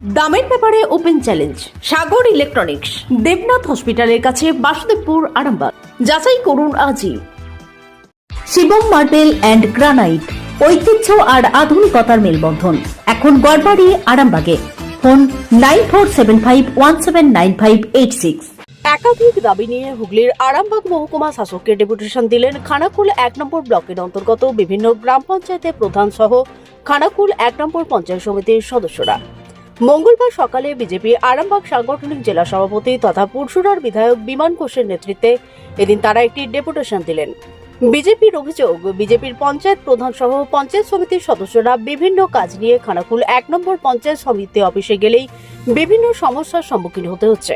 দামের ব্যাপারে open challenge, Sagar electronics, Debnath হসপিটালের কাছে বাসুদেবপুর আরামবাগ। যাচাই করুন আজই। শিবম মার্বেল অ্যান্ড গ্রানাইট, ঐতিহ্য আর আধুনিকতার মেলবন্ধন। এখন গড়বাড়ি, আরামবাগে। Phone nine four seven five one seven nine five eight six. একাধিক দাবি নিয়ে হুগলির আরামবাগ মহকুমা শাসককে ডেপুটেশন দিলেন খানাকুল এক নম্বর ব্লকের অন্তর্গত বিভিন্ন গ্রাম পঞ্চায়েতের প্রধান সহ খানাকুল এক নম্বর পঞ্চায়েত সমিতির সদস্যরা। মঙ্গলবার সকালে বিজেপি আরামবাগ সাংগঠনিক জেলা সভাপতি তথা পুরসুরার বিধায়ক বিমান ঘোষের নেতৃত্বে এদিন তারা একটি ডেপুটেশন দিলেন। বিজেপির অভিযোগ, বিজেপির পঞ্চায়েত প্রধান সহ পঞ্চায়েত সমিতির সদস্যরা বিভিন্ন কাজ নিয়ে খানাকুল এক নম্বর পঞ্চায়েত সমিতি অফিসে গেলেই বিভিন্ন সমস্যার সম্মুখীন হতে হচ্ছে।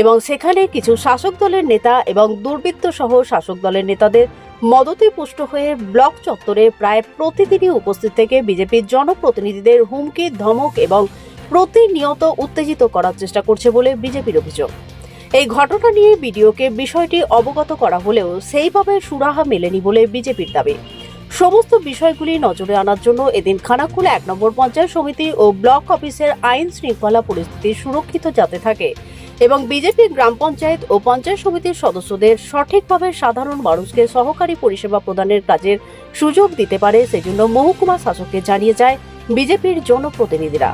এবং সেখানে কিছু শাসক দলের নেতা এবং দুর্বৃত্ত সহ শাসক দলের নেতাদের মদতে পুষ্ট হয়ে ব্লক চত্বরে প্রায় প্রতিদিনই উপস্থিত থেকে বিজেপির জনপ্রতিনিধিদের হুমকি, ধমক এবং প্রতিনিয়ত উত্তেজিত করার চেষ্টা করছে বলে বিজেপির অভিযোগ। এই ঘটনা নিয়ে বিডিওকে বিষয়টি অবগত করা হলেও সেইভাবে সুরাহা মেলেনি বলে বিজেপির দাবি। সমস্ত বিষয়গুলি নজরে আনার জন্য এদিন খানাকুল এক নম্বর পঞ্চায়েত সমিতি ও ব্লক অফিসের আইন শৃঙ্খলা পরিস্থিতি সুরক্ষিত যাতে থাকে এবং বিজেপি গ্রাম পঞ্চায়েত ও পঞ্চায়েত সমিতির সদস্যদের সঠিকভাবে সাধারণ মানুষকে সহকারী পরিষেবা প্রদানের কাজের সুযোগ দিতে পারে সেজন্য মহকুমা শাসককে জানিয়ে যায় বিজেপির জনপ্রতিনিধিরা।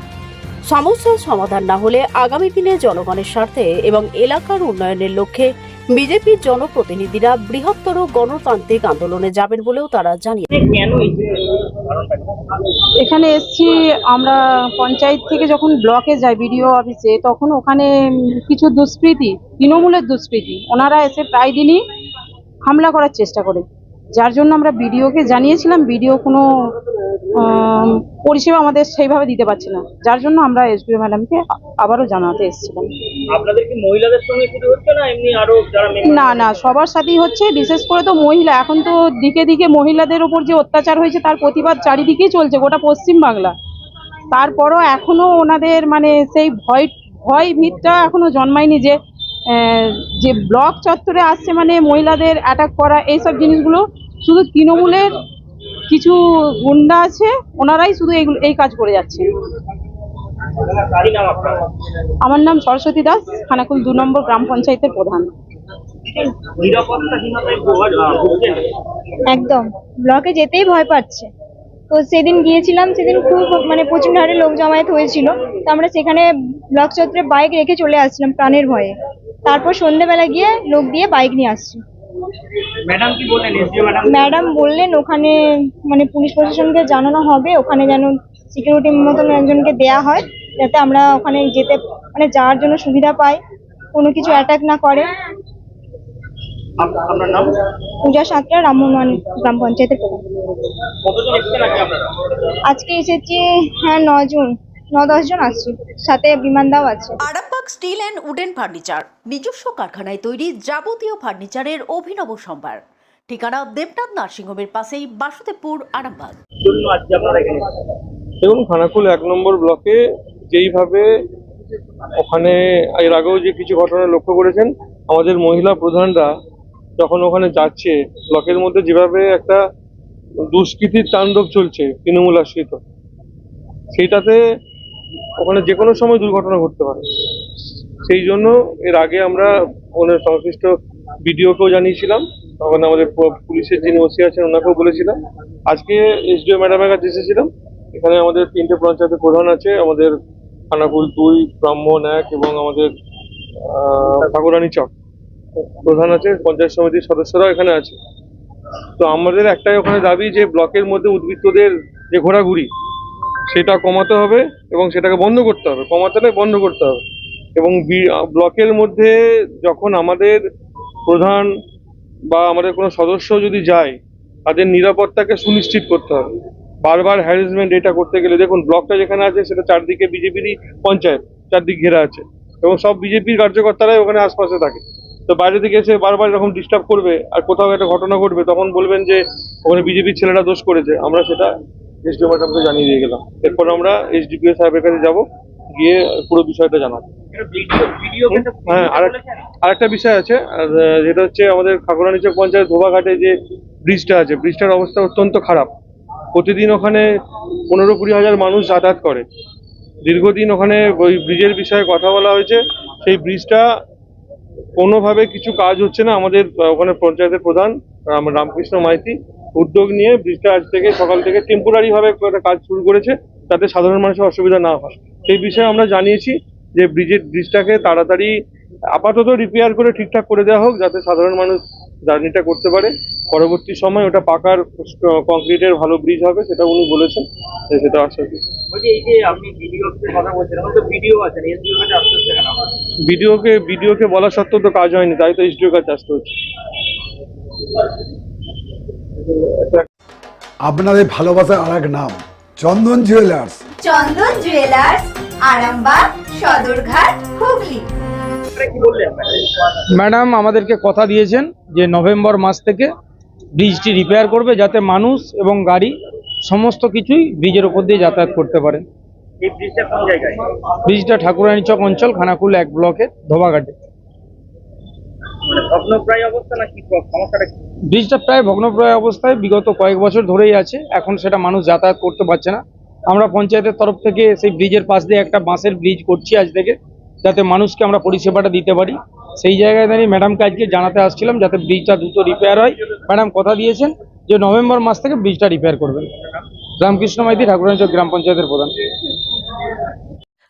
সমস্যার সমাধান না হলে আগামী দিনে জনগণের স্বার্থে এবং এলাকার উন্নয়নের লক্ষ্যে বিজেপির জনপ্রতিনিধিরা বৃহত্তর গণতান্ত্রিক আন্দোলনে যাবেন বলেও তারা জানিয়ে এখানে এসছি আমরা পঞ্চায়েত থেকে যখন ব্লকে যাই বিডিও অফিসে তখন ওখানে কিছু দুষ্কৃতী তৃণমূলের দুষ্কৃতী ওনারা এসে প্রায় দিনই হামলা করার চেষ্টা করে। যার জন্য আমরা বিডিওকে জানিয়েছিলাম বিডিও কোনো পরিষেবা আমাদের সেইভাবে দিতে পারছে না। যার জন্য আমরা এসডিও ম্যাডামকে আবারও জানাতে এসেছিলাম। আপনাদের কি মহিলাদের সঙ্গে শুধু হচ্ছে না এমনি আরও যারা না না সবার সাথেই হচ্ছে। বিশেষ করে তো মহিলা এখন তো দিকে দিকে মহিলাদের উপর যে অত্যাচার হয়েছে তার প্রতিবাদ চারিদিকেই চলছে গোটা পশ্চিম বাংলা। তারপরও এখনও ওনাদের মানে সেই ভয় ভয় ভিতটা এখনও জন্মায়নি যে যে ব্লক চত্বরে আসছে মানে মহিলাদের অ্যাটাক করা এইসব জিনিসগুলো শুধু তৃণমূলের কিছু গুন্ডা আছে, ওনারাই শুধু এইগুলো এই কাজ করে যাচ্ছে আমার নাম সরস্বতী দাস, খানাকুল দু নম্বর গ্রাম পঞ্চায়েতের প্রধান। একদম। ব্লকে যেতেই ভয় পাচ্ছে। তো সেদিন গিয়েছিলাম, সেদিন খুব মানে প্রচণ্ড হারে লোক জমায়েত হয়েছিল। তো আমরা সেখানে ব্লক চত্বরে বাইক রেখে চলে আসছিলাম প্রাণের ভয়ে। তারপর সন্ধ্যেবেলা গিয়ে লোক দিয়ে বাইক নিয়ে আসছি। ম্যাডাম বললেন? এসডিও ম্যাডাম ম্যাডাম বললেন ওখানে মানে পুলিশ প্রশাসনকে জানানো হবে ওখানে যেন সিকিউরিটির মতন একজনকে দেয়া হয় যাতে আমরা ওখানে যেতে মানে যাওয়ার জন্য সুবিধা পাই কোনো কিছু অ্যাটাক না করে। পূজা সাঁতরা রামমোহন গ্রাম পঞ্চায়েতের প্রধান। আজকে এসেছি হ্যাঁ নজন ন দশজন আসছি সাথে বিমান দাও আছে স্টিল অ্যান্ড উডেন ফার্নিচার নিজস্ব কারখানায় তৈরি যাবতীয় ফার্নিচারের অভিনব সম্ভার। ঠিকানা দেবনাথ নার্সিংহোমের পাশেই বাসুদেবপুর আরামবাগ? দেখুন খানাকুল এক নম্বর ব্লকে যেইভাবে ওখানে এর আগেও যে কিছু ঘটনা লক্ষ্য করেছেন আমাদের মহিলা প্রধানরা যখন ওখানে যাচ্ছে ব্লকের মধ্যে যেভাবে একটা দুষ্কৃতির তাণ্ডব চলছে তৃণমূল আশ্রিত সেইটাতে ওখানে যে কোনো সময় দুর্ঘটনা ঘটতে পারে। সেই জন্য এর আগে আমরা ওনার সংশ্লিষ্ট বিডিওকেও জানিয়েছিলাম, তখন আমাদের পুলিশের যিনি ওসি আছেন ওনাকেও বলেছিলাম। আজকে এসডিও ম্যাডামের কাছে এসেছিলাম। এখানে আমাদের তিনটে পঞ্চায়েতের প্রধান আছে, আমাদের খানাকুল দুই ব্রাহ্মণ এক এবং আমাদের ঠাকুরানী চক প্রধান আছে, পঞ্চায়েত সমিতির সদস্যরাও এখানে আছে। তো আমাদের একটাই ওখানে দাবি যে ব্লকের মধ্যে উদ্বৃত্তদের যে ঘোরাঘুরি, সেটা কমাতে হবে এবং সেটাকে বন্ধ করতে হবে। কমাতে নয়, বন্ধ করতে হবে। এবং ব্লকের মধ্যে যখন আমাদের প্রধান বা আমাদের কোনো সদস্য যদি যায়, তাদের নিরাপত্তাকে সুনিশ্চিত করতে হবে। বারবার হ্যারাসমেন্ট এটা করতে গেলে, দেখুন ব্লকটা যেখানে আছে সেটা চারদিকে বিজেপিরই পঞ্চায়েত, চারদিক ঘেরা আছে এবং সব বিজেপির কার্যকর্তারাই ওখানে আশপাশে থাকে। তো বাইরে থেকে এসে বারবার এরকম ডিস্টার্ব করবে আর কোথাও একটা ঘটনা ঘটবে, তখন বলবেন যে ওখানে বিজেপির ছেলেরা দোষ করেছে। আমরা সেটা এসডিও ম্যাডামকে জানিয়ে দিয়ে গেলাম। এরপর আমরা এসডিপিও সাহেবের কাছে যাব, গিয়ে পুরো বিষয়টা জানাব। হ্যাঁ আর আরেকটা বিষয় আছে আর, যেটা হচ্ছে আমাদের খাগড়ানি চক পঞ্চায়েত ধোবাঘাটে যে ব্রিজটা আছে ব্রিজটার অবস্থা অত্যন্ত খারাপ। প্রতিদিন ওখানে পনেরো কুড়ি হাজার মানুষ যাতায়াত করে। দীর্ঘদিন ওখানে ওই ব্রিজের বিষয়ে কথা বলা হয়েছে। সেই ব্রিজটা কোনোভাবে কিছু কাজ হচ্ছে না। আমাদের ওখানে পঞ্চায়েতের প্রধান রাম- রামকৃষ্ণ মাইতি উদ্যোগ নিয়ে ব্রিজটা আজ থেকে সকাল থেকে টেম্পোরারিভাবে একটা কাজ শুরু করেছে যাতে সাধারণ মানুষের অসুবিধা না হয়। সেই বিষয়ে আমরা জানিয়েছি। যে ব্রিজের ব্রিজটাকে তাড়াতাড়ি আপাতত রিপেয়ার করে ঠিকঠাক করে দেওয়া হোক যাতে সাধারণ মানুষ জার্নিটা করতে পারে। পরবর্তী সময় ওটা পাকার কংক্রিটের ভালো ব্রিজ হবে সেটা উনি বলেছেন সেটা আশ্বাস? বিডিওকে বিডিওকে বলা সত্ত্বেও তো কাজ হয়নি তাই তো এসডিও কাছে আসতে হচ্ছে। আপনাদের ভালোবাসার আর এক নাম Chandan jewellers Chandan jewellers Arambagh Sadarghat Hooghly. Madam? আমাদেরকে কথা দিয়েছেন যে নভেম্বর মাস থেকে ব্রিজটি রিপেয়ার করবে যাতে মানুষ এবং গাড়ি সমস্ত কিছুই ব্রিজের ওপর দিয়ে যাতায়াত করতে পারে। এই ব্রিজটা কোন ব্রিজটা ঠাকুরানী চক অঞ্চল খানাকুল এক ব্লকের ধোবাঘাটে। মানে? ব্রিজটা প্রায় ভগ্নপ্রায় অবস্থায় বিগত কয়েক বছর ধরেই আছে। এখন সেটা মানুষ যাতায়াত করতে পারছে না। আমরা পঞ্চায়েতের তরফ থেকে সেই ব্রিজের পাশ দিয়ে একটা বাঁশের ব্রিজ করছি আজ থেকে, যাতে মানুষকে আমরা পরিষেবাটা দিতে পারি। সেই জায়গায় দাঁড়িয়ে ম্যাডামকে আজকে জানাতে আসছিলাম যাতে ব্রিজটা দ্রুত রিপেয়ার হয়। ম্যাডাম কথা দিয়েছেন যে নভেম্বর মাস থেকে ব্রিজটা রিপেয়ার করবেন। রামকৃষ্ণ মাইতি, ঠাকুরাঞ্চল গ্রাম পঞ্চায়েতের প্রধান।